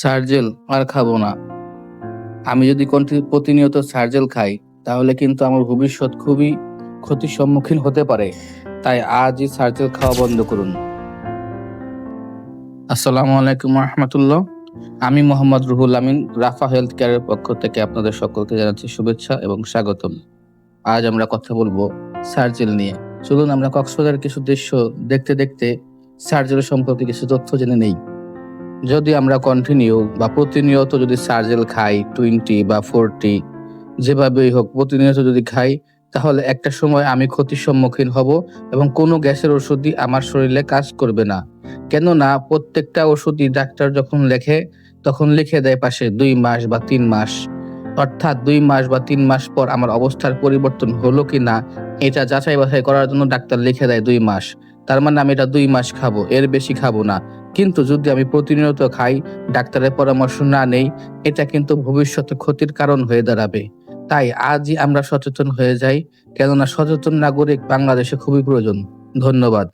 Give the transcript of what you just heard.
সার্জেল আর খাব না। আমি যদি প্রতিনিয়ত সার্জেল খাই, তাহলে কিন্তু আমার ভবিষ্যৎ খুবই ক্ষতির সম্মুখীন হতে পারে। তাই আজই সার্জেল খাওয়া বন্ধ করুন। আসসালামু আলাইকুম রহমতুল্লাহ। আমি মোহাম্মদ রুহুল আমিন, রাফা হেলথ কেয়ারের পক্ষ থেকে আপনাদের সকলকে জানাচ্ছি শুভেচ্ছা এবং স্বাগতম। আজ আমরা কথা বলব সার্জেল নিয়ে। চলুন আমরা কক্সবাজারের কিছু দৃশ্য দেখতে দেখতে সার্জেল সম্পর্কে কিছু তথ্য জেনে নেই। যদি আমরা কন্টিনিউ বা প্রতিনিয়ত যদি সার্জেল খাই টোয়েন্টি বা ফোরটি যেভাবেই হোক প্রতিনিয়ত যদি খাই, তাহলে একটা সময় আমি ক্ষতির সম্মুখীন হব এবং কোনো গ্যাসের ওষুধই আমার শরীরে কাজ করবে না। কেননা প্রত্যেকটা ওষুধই ডাক্তার যখন লেখে, তখন লিখে দেয় পাশে দুই মাস বা তিন মাস। অর্থাৎ দুই মাস বা তিন মাস পর আমার অবস্থার পরিবর্তন হলো কি না এটা যাচাই বাছাই করার জন্য ডাক্তার লিখে দেয় দুই মাস। তার মানে আমি এটা দুই মাস খাব, এর বেশি খাব না। কিন্তু যদি আমি প্রতিনিয়ত খাই, ডাক্তারের পরামর্শ না নেই, এটা কিন্তু ভবিষ্যতে ক্ষতির কারণ হয়ে দাঁড়াবে। তাই আজই আমরা সচেতন হয়ে যাই, কেননা সচেতন নাগরিক বাংলাদেশে খুবই প্রয়োজন। ধন্যবাদ।